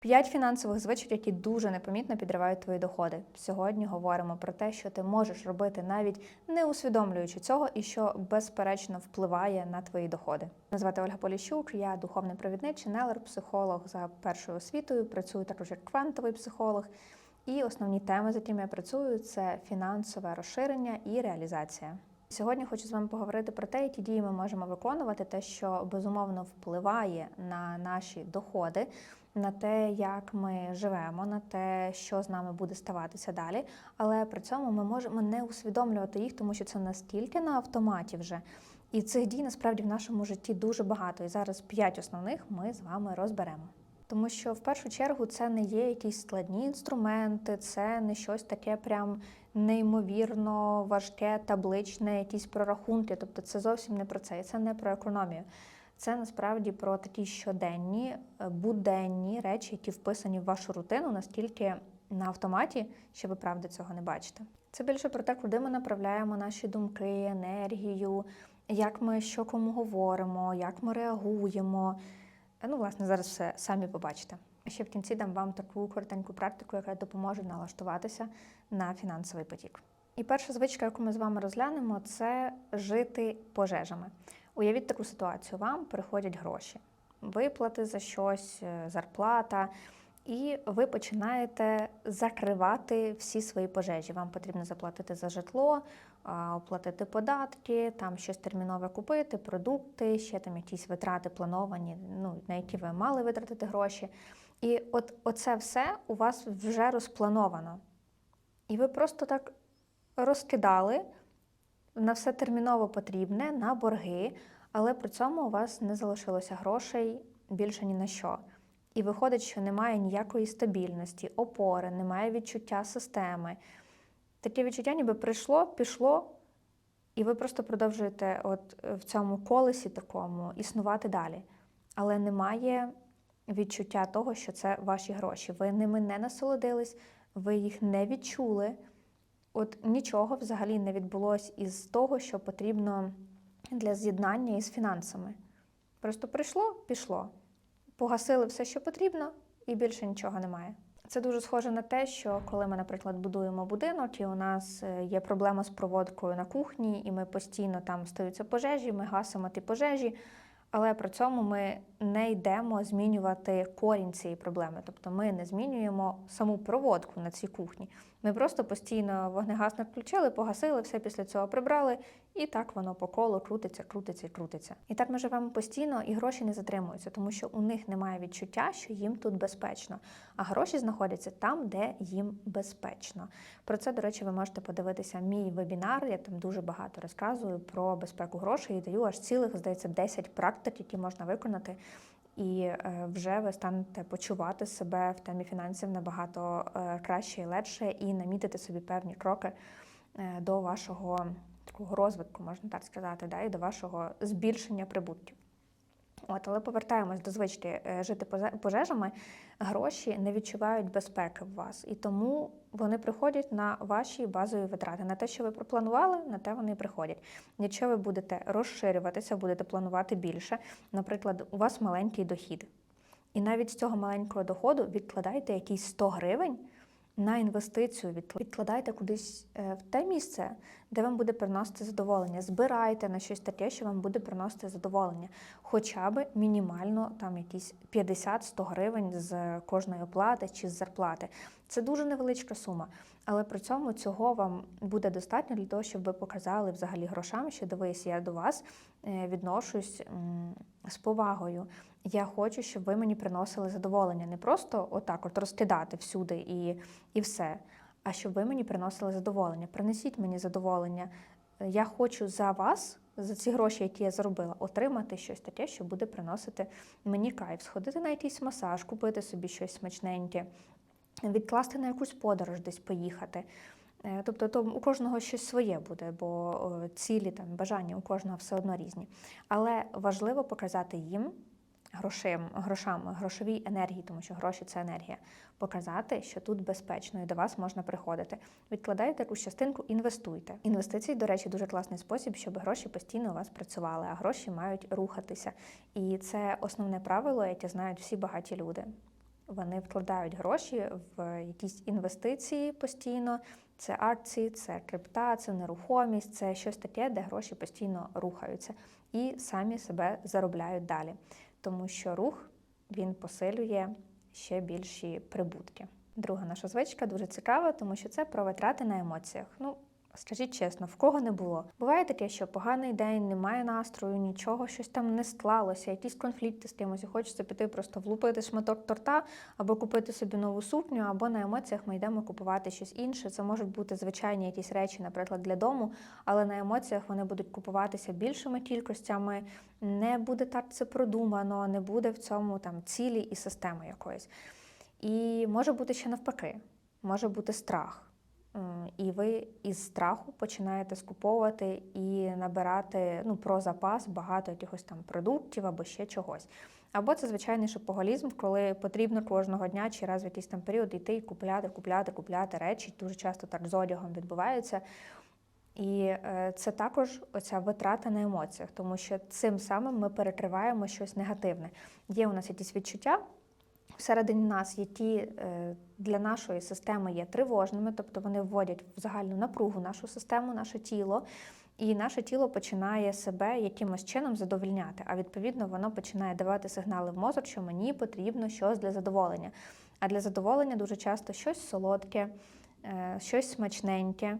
П'ять фінансових звичок, які дуже непомітно підривають твої доходи. Сьогодні говоримо про те, що ти можеш робити навіть не усвідомлюючи цього, і що безперечно впливає на твої доходи. Мене звати Ольга Поліщук, я духовний провідник, ченелер, психолог за першою освітою. Працюю також як квантовий психолог. І основні теми, з якими я працюю, це фінансове розширення і реалізація. Сьогодні хочу з вами поговорити про те, які дії ми можемо виконувати, те, що безумовно впливає на наші доходи, на те, як ми живемо, на те, що з нами буде ставатися далі. Але при цьому ми можемо не усвідомлювати їх, тому що це настільки на автоматі вже. І цих дій насправді в нашому житті дуже багато. І зараз п'ять основних ми з вами розберемо. Тому що в першу чергу це не є якісь складні інструменти, це не щось таке прям неймовірно важке, табличне, якісь прорахунки. Тобто це зовсім не про це, і це не про економію. Це насправді про такі щоденні, е, буденні речі, які вписані в вашу рутину, настільки на автоматі, що ви правда цього не бачите. Це більше про те, куди ми направляємо наші думки, енергію, як ми що кому говоримо, як ми реагуємо. Ну, власне, зараз все самі побачите. Ще в кінці дам вам таку коротеньку практику, яка допоможе налаштуватися на фінансовий потік. І перша звичка, яку ми з вами розглянемо, це жити пожежами. Уявіть таку ситуацію: вам приходять гроші, виплати за щось, е, зарплата, і ви починаєте закривати всі свої пожежі. Вам потрібно заплатити за житло, оплатити податки, там щось термінове купити, продукти, ще там якісь витрати плановані, ну, на які ви мали витратити гроші. І от оце все у вас вже розплановано. І ви просто так розкидали на все терміново потрібне, на борги, але при цьому у вас не залишилося грошей більше ні на що. І виходить, що немає ніякої стабільності, опори, немає відчуття системи. Таке відчуття, ніби прийшло, пішло, і ви просто продовжуєте от в цьому колесі такому існувати далі. Але немає відчуття того, що це ваші гроші. Ви ними не насолодились, ви їх не відчули. От нічого взагалі не відбулося із того, що потрібно для з'єднання із фінансами. Просто прийшло, пішло. Погасили все, що потрібно, і більше нічого немає. Це дуже схоже на те, що коли ми, наприклад, будуємо будинок, і у нас е, є проблема з проводкою на кухні, і ми постійно там стаються пожежі, ми гасимо ті пожежі, але при цьому ми не йдемо змінювати корінь цієї проблеми. Тобто ми не змінюємо саму проводку на цій кухні. Ми просто постійно вогнегасник включили, погасили, все після цього прибрали, і так воно по колу крутиться, крутиться і крутиться. І так ми живемо постійно, і гроші не затримуються, тому що у них немає відчуття, що їм тут безпечно. А гроші знаходяться там, де їм безпечно. Про це, до речі, ви можете подивитися мій вебінар. Я там дуже багато розказую про безпеку грошей і даю аж цілих, здається, 10 практик, які можна виконати і е, вже ви станете почувати себе в темі фінансів набагато е, краще і легше, і намітити собі певні кроки е, до вашого такого розвитку, можна так сказати, да, і до вашого збільшення прибутків. От, але повертаємось до звички жити пожежами, гроші не відчувають безпеки в вас, і тому вони приходять на ваші базові витрати. На те, що ви пропланували, на те вони і приходять. Якщо ви будете розширюватися, будете планувати більше, наприклад, у вас маленький дохід. І навіть з цього маленького доходу відкладайте якісь 100 гривень на інвестицію, відкладайте кудись е, в те місце, де вам буде приносити задоволення. Збирайте на щось таке, що вам буде приносити задоволення, хоча б мінімально там якісь 50-100 гривень з кожної оплати чи з зарплати. Це дуже невеличка сума, але при цьому цього вам буде достатньо для того, щоб ви показали взагалі грошам, що дивись, я до вас е, відношусь з повагою. Я хочу, щоб ви мені приносили задоволення. Не просто отак от розкидати всюди і, і все. А щоб ви мені приносили задоволення. Принесіть мені задоволення. Я хочу за вас, за ці гроші, які я заробила, отримати щось таке, що буде приносити мені кайф, сходити на якийсь масаж, купити собі щось смачненьке, відкласти на якусь подорож десь поїхати. Е, тобто то у кожного щось своє буде, бо цілі там бажання у кожного все одно різні. Але важливо показати їм грошим, грошам, грошовій енергії, тому що гроші це енергія, показати, що тут безпечно і до вас можна приходити. Відкладайте якусь частинку, інвестуйте. Інвестиції, до речі, дуже класний спосіб, щоб гроші постійно у вас працювали, а гроші мають рухатися. І це основне правило, яке знають всі багаті люди. Вони вкладають гроші в якісь інвестиції постійно. Це акції, це крипта, це нерухомість, це щось таке, де гроші постійно рухаються і самі себе заробляють далі. Тому що рух він посилює ще більші прибутки. Друга наша звичка дуже цікава, тому що це про витрати на емоціях. Ну, скажіть чесно, в кого не було? Буває таке, що поганий день, немає настрою, нічого, щось там не склалося, якісь конфлікти з кимось, і хочеться піти просто влупити шматок торта або купити собі нову сукню, або на емоціях ми йдемо купувати щось інше. Це можуть бути звичайні якісь речі, наприклад, для дому, але на емоціях вони будуть купуватися більшими кількостями, не буде так це продумано, не буде в цьому там цілі і системи якоїсь. І може бути ще навпаки, може бути страх. М, І ви із страху починаєте скуповувати і набирати ну, про запас багато якихось там продуктів або ще чогось. Або це звичайний шопоголізм, коли потрібно кожного дня чи раз в якийсь там період йти і купляти, купляти, купляти речі. Дуже часто так з одягом відбувається. І е, це також оця витрата на емоціях, тому що цим самим ми перекриваємо щось негативне. Є у нас якісь відчуття, всередині нас, які е, для нашої системи є тривожними, тобто вони вводять в загальну напругу нашу систему, наше тіло, і наше тіло починає себе якимось чином задовольняти. А відповідно воно починає давати сигнали в мозок, що мені потрібно щось для задоволення. А для задоволення дуже часто щось солодке, е, щось смачненьке,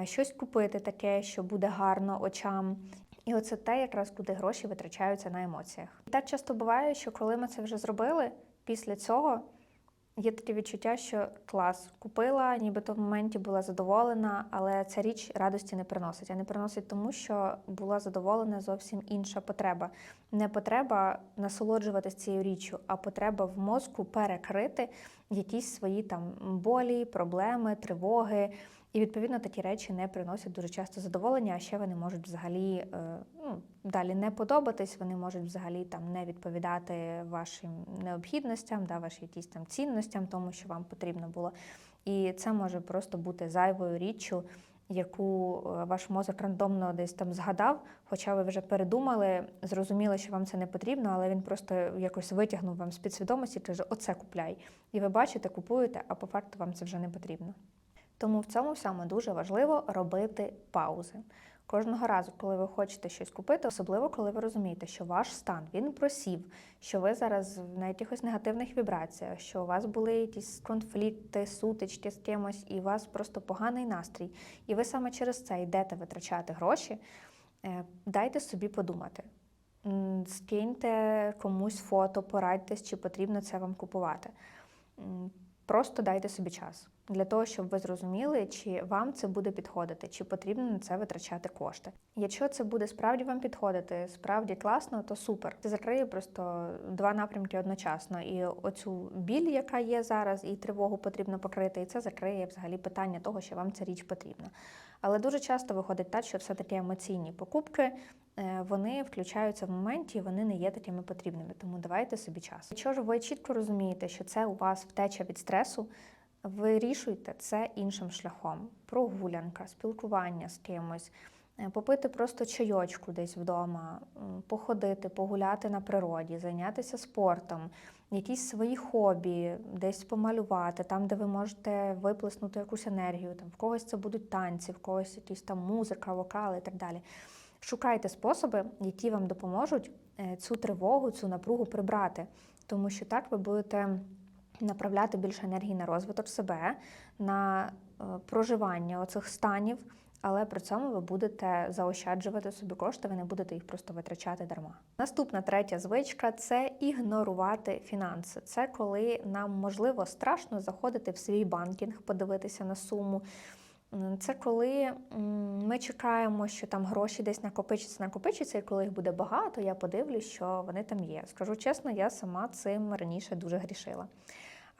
е, щось купити таке, що буде гарно очам. І оце те, якраз куди гроші витрачаються на емоціях. І так часто буває, що коли ми це вже зробили, після цього є таке відчуття, що клас купила, нібито в моменті була задоволена, але ця річ радості не приносить. А не приносить тому, що була задоволена зовсім інша потреба. Не потреба насолоджуватися цією річчю, а потреба в мозку перекрити якісь свої там болі, проблеми, тривоги. І відповідно такі речі не приносять дуже часто задоволення, а ще вони можуть взагалі е, ну, далі не подобатись, вони можуть взагалі там не відповідати вашим необхідностям, да, вашим якісь там цінностям, тому що вам потрібно було. І це може просто бути зайвою річчю, яку е, ваш мозок рандомно десь там згадав, хоча ви вже передумали, зрозуміли, що вам це не потрібно, але він просто якось витягнув вам з підсвідомості каже, оце купляй. І ви бачите, купуєте, а по факту вам це вже не потрібно. Тому в цьому всьому дуже важливо робити паузи. Кожного разу, коли ви хочете щось купити, особливо коли ви розумієте, що ваш стан він просів, що ви зараз на якихось негативних вібраціях, що у вас були якісь конфлікти, сутички з кимось, і у вас просто поганий настрій, і ви саме через це йдете витрачати гроші, е, дайте собі подумати. Скиньте комусь фото, порадьтесь, чи потрібно це вам купувати. Просто дайте собі час для того, щоб ви зрозуміли, чи вам це буде підходити, чи потрібно на це витрачати кошти. Якщо це буде справді вам підходити, справді класно, то супер. Це закриє просто два напрямки одночасно. І оцю біль, яка є зараз, і тривогу потрібно покрити, і це закриє взагалі питання того, що вам ця річ потрібна. Але дуже часто виходить так, що все-таки емоційні покупки е, вони включаються в моменті, і вони не є такими потрібними. Тому давайте собі час. Якщо ж ви чітко розумієте, що це у вас втеча від стресу, вирішуйте це іншим шляхом: прогулянка, спілкування з кимось. е, Попити просто чайочку десь вдома, походити, погуляти на природі, зайнятися спортом, якісь свої хобі, десь помалювати, там, де ви можете виплеснути якусь енергію. Там в когось це будуть танці, в когось якісь там музика, вокали і так далі. Шукайте способи, які вам допоможуть е, цю тривогу, цю напругу прибрати, тому що так ви будете направляти більше енергії на розвиток себе, на е, проживання оцих станів, але при цьому ви будете заощаджувати собі кошти, ви не будете їх просто витрачати дарма. Наступна третя звичка це ігнорувати фінанси. Це коли нам можливо страшно заходити в свій банкінг, подивитися на суму. Це коли ми чекаємо, що там гроші десь накопичаться, накопичаться, і коли їх буде багато, я подивлюсь, що вони там є. Скажу чесно, я сама цим раніше дуже грішила.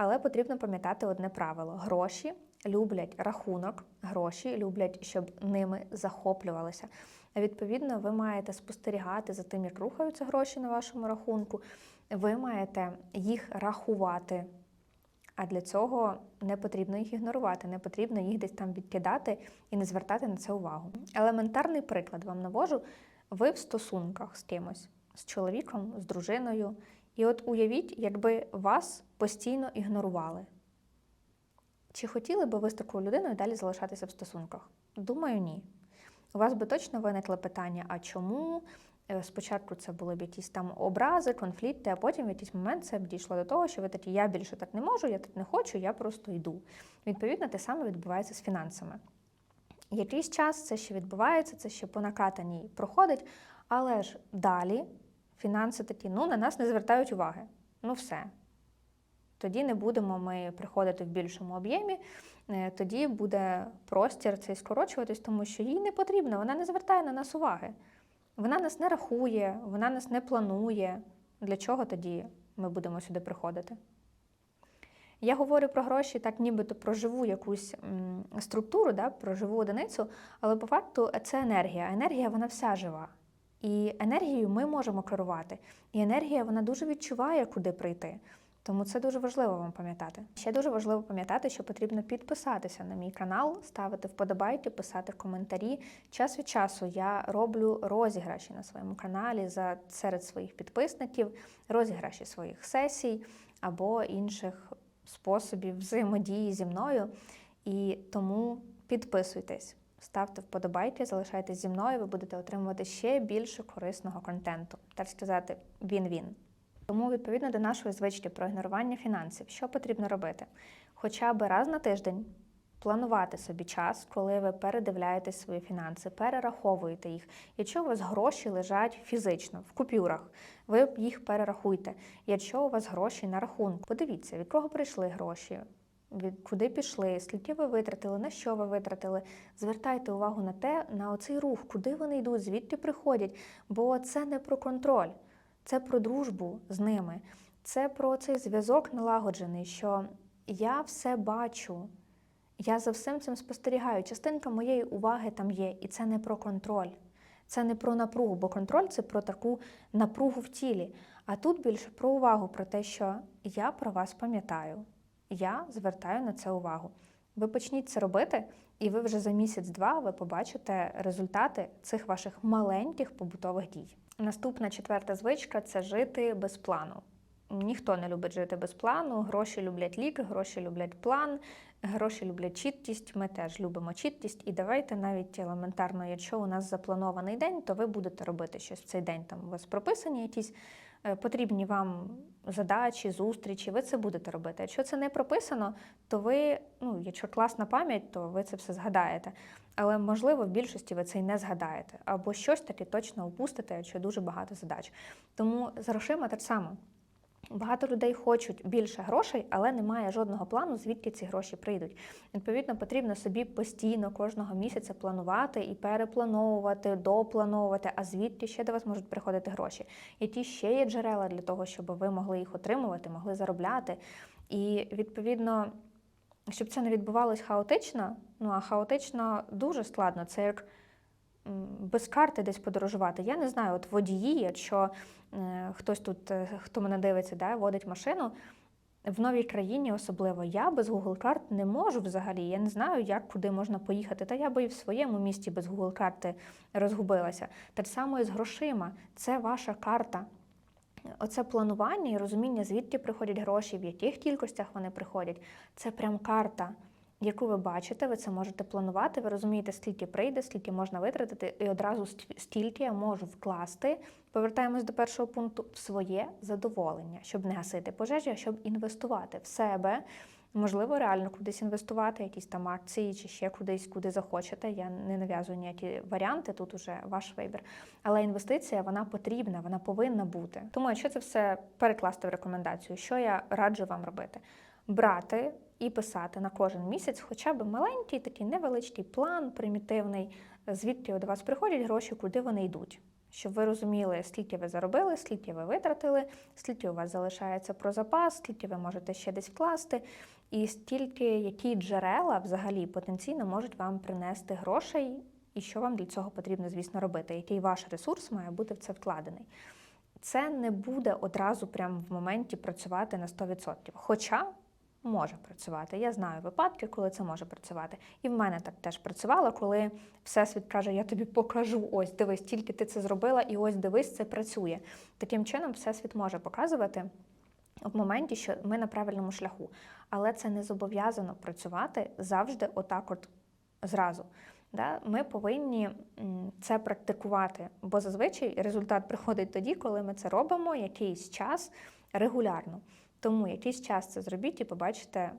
Але потрібно пам'ятати одне правило: гроші люблять рахунок, гроші люблять, щоб ними захоплювалися. Відповідно, ви маєте спостерігати за тим, як рухаються гроші на вашому рахунку. Ви маєте їх рахувати. А для цього не потрібно їх ігнорувати, не потрібно їх десь там відкидати і не звертати на це увагу. Елементарний приклад вам навожу: ви в стосунках з кимось, з чоловіком, з дружиною, І от уявіть, якби вас постійно ігнорували. Чи хотіли би ви з такою людиною далі залишатися в стосунках? Думаю, ні. У вас би точно виникли питання, а чому? Е, Спочатку це були б якісь там образи, конфлікти, а потім в якийсь момент це б дійшло до того, що ви такі, я більше так не можу, я так не хочу, я просто йду. Відповідно, те саме відбувається з фінансами. Якийсь час це ще відбувається, це ще по накатаній проходить, але ж далі фінанси такі, ну, на нас не звертають уваги. Ну, все. Тоді не будемо ми приходити в більшому об'ємі, е, тоді буде простір цей скорочуватись, тому що їй не потрібно, вона не звертає на нас уваги. Вона нас не рахує, вона нас не планує. Для чого тоді ми будемо сюди приходити? Я говорю про гроші, так нібито про живу якусь структуру, да, про живу одиницю, але по факту це енергія. Енергія вона вся жива. І енергією ми можемо керувати. І енергія вона дуже відчуває, куди прийти. Тому це дуже важливо вам пам'ятати. Ще дуже важливо пам'ятати, що потрібно підписатися на мій канал, ставити вподобайки, писати коментарі. Час від часу я роблю розіграші на своєму каналі за серед своїх підписників, розіграші своїх сесій або інших способів взаємодії зі мною. І тому підписуйтесь, ставте вподобайки, залишайтесь зі мною, ви будете отримувати ще більше корисного контенту. Так сказати, він-він. Тому, відповідно до нашої звички про ігнорування фінансів, що потрібно робити? Хоча б раз на тиждень планувати собі час, коли ви передивляєтесь свої фінанси, перераховуєте їх. Якщо у вас гроші лежать фізично в купюрах, ви їх перерахуйте. Якщо у вас гроші на рахунку, подивіться, від кого прийшли гроші. Куди пішли, скільки ви витратили, на що ви витратили. Звертайте увагу на те, на оцей рух, куди вони йдуть, звідки приходять. Бо це не про контроль, це про дружбу з ними, це про цей зв'язок налагоджений, що я все бачу, я за всім цим спостерігаю. Частинка моєї уваги там є, і це не про контроль, це не про напругу, бо контроль це про таку напругу в тілі. А тут більше про увагу, про те, що я про вас пам'ятаю. Я звертаю на це увагу. Ви почніть це робити, і ви вже за місяць-два ви побачите результати цих ваших маленьких побутових дій. Наступна четверта звичка це жити без плану. Ніхто не любить жити без плану. Гроші люблять лік, гроші люблять план, гроші люблять чіткість. Ми теж любимо чіткість. І давайте навіть елементарно, якщо у нас запланований день, то ви будете робити щось в цей день. Там у вас прописані якісь потрібні вам задачі, зустрічі. Ви це будете робити. Якщо це не прописано, то ви, ну якщо класна пам'ять, то ви це все згадаєте. Але можливо в більшості ви це й не згадаєте, або щось таке точно упустите, якщо дуже багато задач. Тому з грошима так само. Багато людей хочуть більше грошей, але немає жодного плану, звідки ці гроші прийдуть. Відповідно, потрібно собі постійно кожного місяця планувати і переплановувати, доплановувати, а звідки ще до вас можуть приходити гроші. Які ще є джерела для того, щоб ви могли їх отримувати, могли заробляти. І відповідно, щоб це не відбувалось хаотично, ну а хаотично дуже складно. Це як без карти десь подорожувати. Я не знаю, от водії, якщо хтось тут, е, хто мене дивиться, да, водить машину. В новій країні особливо я без Google карт не можу взагалі. Я не знаю, як куди можна поїхати. Та я би і в своєму місті без Google карти розгубилася. Так само і з грошима. Це ваша карта. Оце планування і розуміння, звідки приходять гроші, в яких кількостях вони приходять. Це прям карта яку ви бачите, ви це можете планувати, ви розумієте, скільки прийде, скільки можна витратити, і одразу стільки я можу вкласти. Повертаємось до першого пункту в своє задоволення, щоб не гасити пожежі, а щоб інвестувати в себе. Можливо, реально кудись інвестувати, якісь там акції чи ще кудись, куди захочете. Я не нав'язую ніякі варіанти, тут уже ваш вибір. Але інвестиція вона потрібна, вона повинна бути. Тому якщо це все перекласти в рекомендацію, що я раджу вам робити? Брати і писати на кожен місяць хоча б маленький, такий невеличкий план, примітивний, звідки до вас приходять гроші, куди вони йдуть. Щоб ви розуміли, скільки ви заробили, скільки ви витратили, скільки у вас залишається про запас, скільки ви можете ще десь вкласти, і стільки які джерела взагалі потенційно можуть вам принести грошей, і що вам для цього потрібно, звісно, робити, який ваш ресурс має бути в це вкладений. Це не буде одразу прямо в моменті працювати на 100%. Хоча може працювати. Я знаю випадки, коли це може працювати. І в мене так теж працювало, коли Всесвіт каже, я тобі покажу, ось дивись, тільки ти це зробила, і ось дивись, це працює. Таким чином, Всесвіт може показувати в моменті, що ми на правильному шляху. Але це не зобов'язано працювати завжди отак, от зразу. Ми повинні це практикувати, бо зазвичай результат приходить тоді, коли ми це робимо якийсь час регулярно. Тому якийсь час це зробіть і побачите,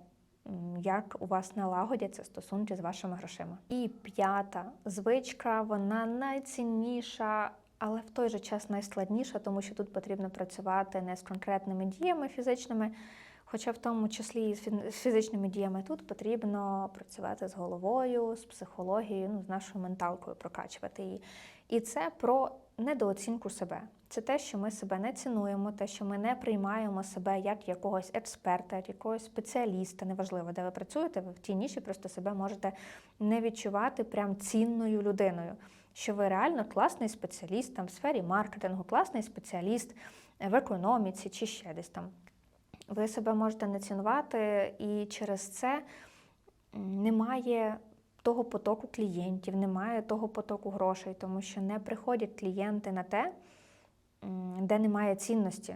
як у вас налагодяться стосунки з вашими грошима. І п'ята звичка, вона найцінніша, але в той же час найскладніша, тому що тут потрібно працювати не з конкретними діями фізичними, хоча в тому числі і з фізичними діями тут потрібно працювати з головою, з психологією, ну, з нашою менталкою, прокачувати її. І це про недооцінку себе. Це те, що ми себе не цінуємо, те, що ми не приймаємо себе як якогось експерта, як якогось спеціаліста, неважливо, де ви працюєте, ви в тій ніші просто себе можете не відчувати прям цінною людиною. Що ви реально класний спеціаліст там, в сфері маркетингу, класний спеціаліст в економіці чи ще десь там. Ви себе можете не цінувати, і через це немає того потоку клієнтів, немає того потоку грошей, тому що не приходять клієнти на те, де немає цінності.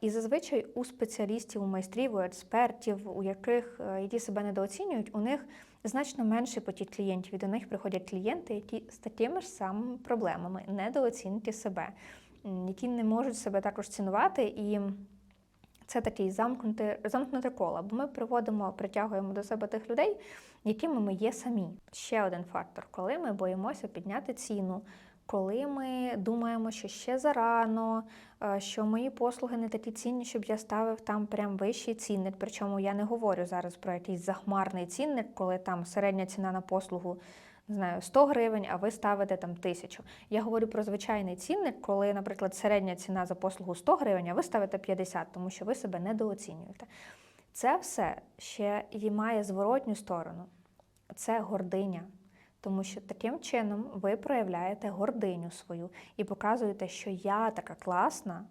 І зазвичай у спеціалістів, у майстрів, у експертів, у яких е, які себе недооцінюють, у них значно менший потік клієнтів. І до них приходять клієнти, які з такими ж самими проблемами, недооцінки себе, які не можуть себе також цінувати. І це такий замкнуте, замкнуте коло, бо ми приводимо, притягуємо до себе тих людей, якими ми є самі. Ще один фактор, коли ми боїмося підняти ціну, коли ми думаємо, що ще зарано, е, що мої послуги не такі цінні, щоб я ставив там прям вищий цінник. Причому я не говорю зараз про якийсь захмарний цінник, коли там середня ціна на послугу. Не знаю, 100 гривень, а ви ставите там тисячу. Я говорю про звичайний цінник, коли, наприклад, середня ціна за послугу 100 гривень, а ви ставите 50, тому що ви себе недооцінюєте. Це все ще і має зворотню сторону. Це гординя. Тому що таким чином ви проявляєте гординю свою і показуєте, що я така класна,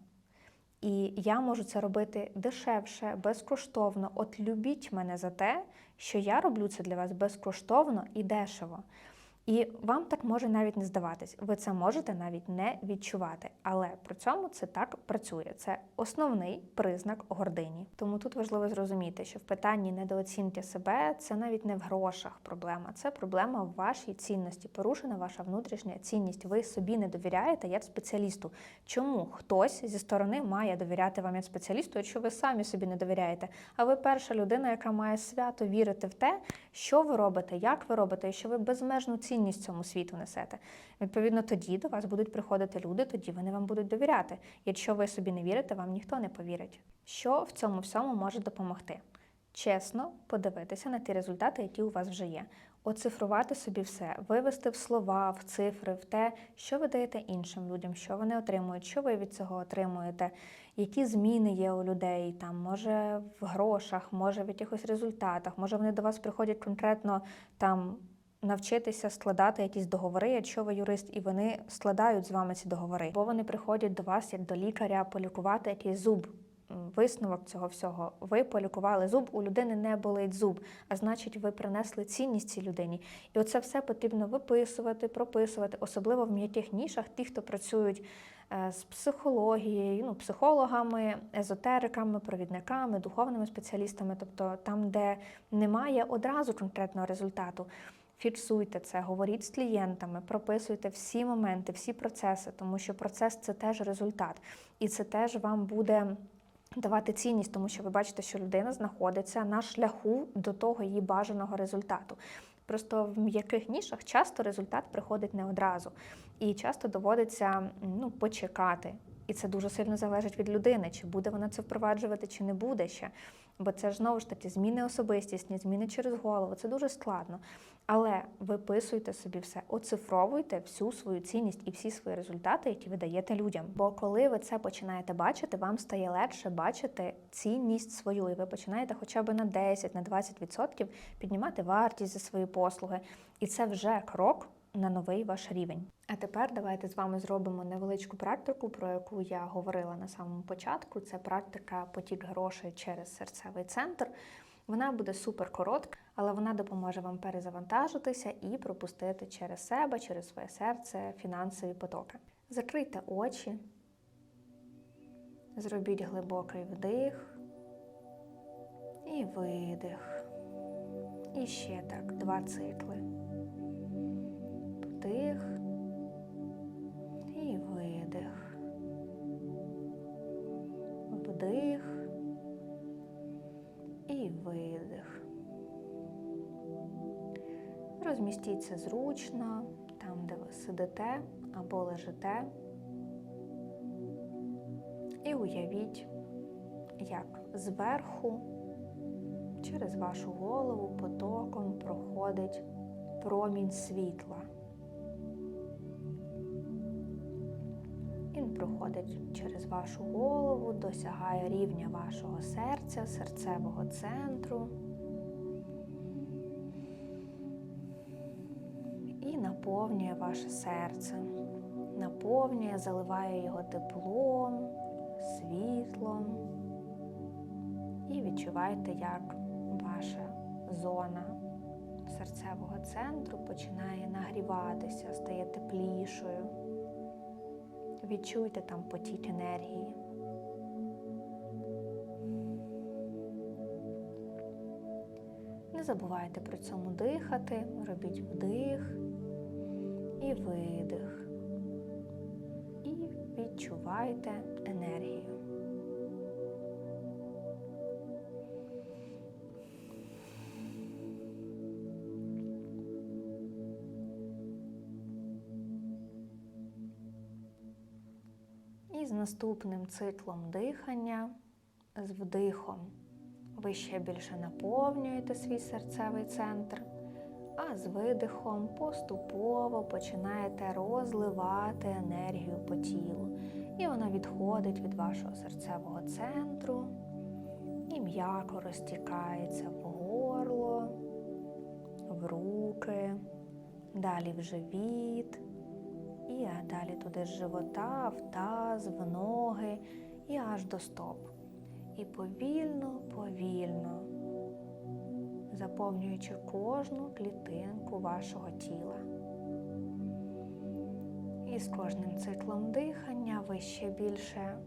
і я можу це робити дешевше, безкоштовно. От любіть мене за те, що я роблю це для вас безкоштовно і дешево. І вам так може навіть не здаватись. Ви це можете навіть не відчувати. Але при цьому це так працює. Це основний признак гордині. Тому тут важливо зрозуміти, що в питанні недооцінки себе це навіть не в грошах проблема, це проблема в вашій цінності. Порушена ваша внутрішня цінність. Ви собі не довіряєте як спеціалісту. Чому хтось зі сторони має довіряти вам як спеціалісту, якщо ви самі собі не довіряєте? А ви перша людина, яка має свято вірити в те, що ви робите, як ви робите, і що ви безмежну цінність цьому світу несете. Відповідно, тоді до вас будуть приходити люди, тоді вони вам будуть довіряти. Якщо ви собі не вірите, вам ніхто не повірить. Що в цьому всьому може допомогти? Чесно подивитися на ті результати, які у вас вже є. Оцифрувати собі все, вивести в слова, в цифри, в те, що ви даєте іншим людям, що вони отримують, що ви від цього отримуєте, які зміни є у людей, там, може в грошах, може в якихось результатах, може вони до вас приходять конкретно там навчитися складати якісь договори, якщо ви юрист, і вони складають з вами ці договори, бо вони приходять до вас як до лікаря полікувати якийсь зуб. Висновок цього всього. Ви полікували зуб, у людини не болить зуб, а значить, ви принесли цінність цій людині. І оце все потрібно виписувати, прописувати, особливо в м'яких нішах, ті, хто працюють е, з психологією, ну, психологами, езотериками, провідниками, духовними спеціалістами, тобто там, де немає одразу конкретного результату. Фіксуйте це, говоріть з клієнтами, прописуйте всі моменти, всі процеси, тому що процес це теж результат, і це теж вам буде давати цінність, тому що ви бачите, що людина знаходиться на шляху до того її бажаного результату. Просто в м'яких нішах часто результат приходить не одразу, і часто доводиться ну, почекати. І це дуже сильно залежить від людини, чи буде вона це впроваджувати, чи не буде ще. Бо це ж знову ж таки зміни особистісні, зміни через голову. Це дуже складно. Але виписуйте собі все, оцифровуйте всю свою цінність і всі свої результати, які ви даєте людям. Бо коли ви це починаєте бачити, вам стає легше бачити цінність свою, і ви починаєте хоча б на 10, на 20% піднімати вартість за свої послуги. І це вже крок на новий ваш рівень. А тепер давайте з вами зробимо невеличку практику, про яку я говорила на самому початку. Це практика потік грошей через серцевий центр. Вона буде супер коротка, але вона допоможе вам перезавантажитися і пропустити через себе, через своє серце фінансові потоки. Закрийте очі, зробіть глибокий вдих і видих. І ще так, два цикли. Вдих і видих. Вдих Розмістіться зручно, там, де ви сидите або лежите. І уявіть, як зверху через вашу голову потоком проходить промінь світла. Він проходить через вашу голову, досягає рівня вашого серця, серцевого центру. Наповнює ваше серце, наповнює, заливає його теплом, світлом. І відчувайте, як ваша зона серцевого центру починає нагріватися, стає теплішою. Відчуйте там потік енергії. Не забувайте при цьому дихати, робіть вдих і видих. І відчувайте енергію. І з наступним циклом дихання, з вдихом, ви ще більше наповнюєте свій серцевий центр, а з видихом поступово починаєте розливати енергію по тілу. І вона відходить від вашого серцевого центру і м'яко розтікається в горло, в руки, далі в живіт. І далі туди з живота, в таз, в ноги і аж до стоп. І повільно, повільно, заповнюючи кожну клітинку вашого тіла. І з кожним циклом дихання ви ще більше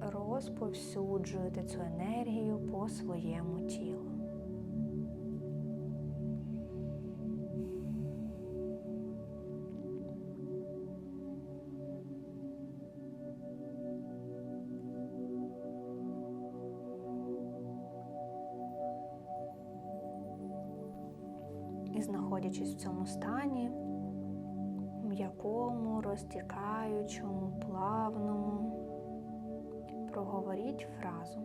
розповсюджуєте цю енергію по своєму тілу. Знаходячись в цьому стані, м'якому, розтікаючому, плавному, проговоріть фразу.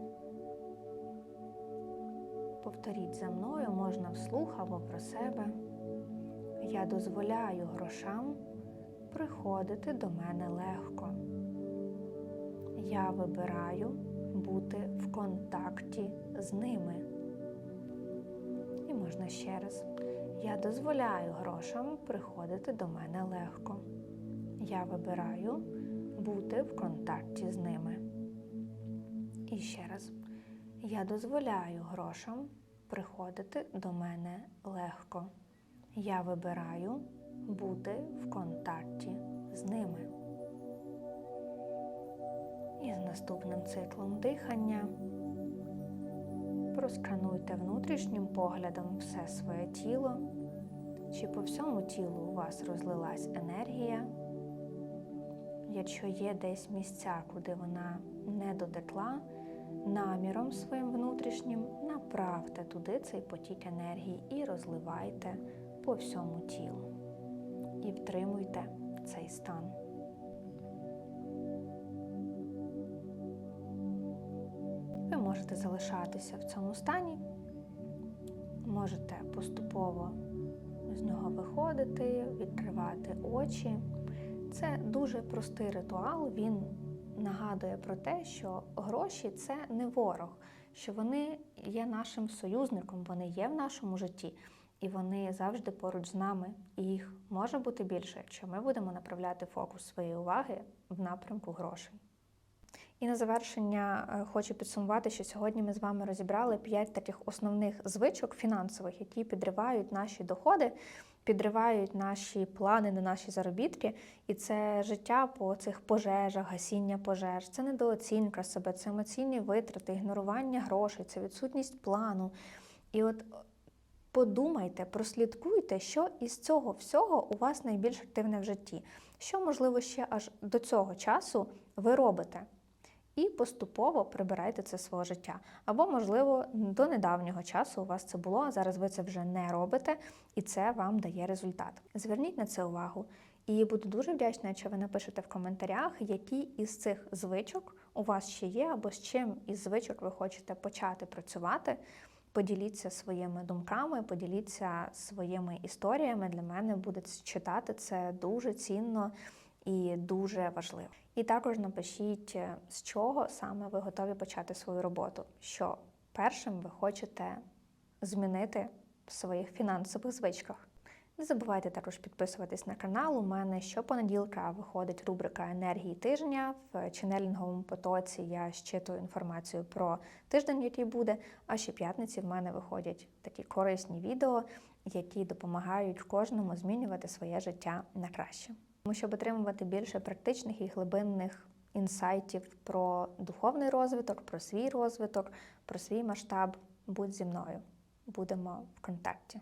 Повторіть за мною, можна вслух або про себе. Я дозволяю грошам приходити до мене легко. Я вибираю бути в контакті з ними. І можна ще раз. Я дозволяю грошам приходити до мене легко. Я вибираю бути в контакті з ними. І ще раз. Я дозволяю грошам приходити до мене легко. Я вибираю бути в контакті з ними. І з наступним циклом дихання проскануйте внутрішнім поглядом все своє тіло, чи по всьому тілу у вас розлилась енергія. Якщо є десь місця, куди вона не дотекла, наміром своїм внутрішнім направте туди цей потік енергії і розливайте по всьому тілу. І втримуйте цей стан. Можете залишатися в цьому стані, можете поступово з нього виходити, відкривати очі. Це дуже простий ритуал. Він нагадує про те, що гроші це не ворог, що вони є нашим союзником, вони є в нашому житті. і вони завжди поруч з нами. І їх може бути більше, якщо ми будемо направляти фокус своєї уваги в напрямку грошей. І на завершення е, хочу підсумувати, що сьогодні ми з вами розібрали п'ять таких основних звичок фінансових, які підривають наші доходи, підривають наші плани на наші заробітки. І це життя по цих пожежах, гасіння пожеж, це недооцінка себе, це емоційні витрати, ігнорування грошей, це відсутність плану. І от подумайте, прослідкуйте, що із цього всього у вас найбільш активне в житті, що, можливо, ще аж до цього часу ви робите. І поступово прибирайте це свого життя. Або, можливо, до недавнього часу у вас це було, а зараз ви це вже не робите, і це вам дає результат. Зверніть на це увагу. І буду дуже вдячна, якщо ви напишете в коментарях, які із цих звичок у вас ще є, або з чим із звичок ви хочете почати працювати. Поділіться своїми думками, поділіться своїми історіями. Для мене буде читати це дуже цінно і дуже важливо. І також напишіть, е, з чого саме ви готові почати свою роботу, що першим ви хочете змінити в своїх фінансових звичках. Не забувайте також підписуватись на канал. У мене щопонеділка виходить рубрика енергії тижня. В ченелінговому потоці я щитую інформацію про тиждень, який буде. А щоп'ятниці в мене виходять такі корисні відео, які допомагають кожному змінювати своє життя на краще. Щоб отримувати більше практичних і глибинних інсайтів про духовний розвиток, про свій розвиток, про свій масштаб, будь зі мною. Будемо в контакті.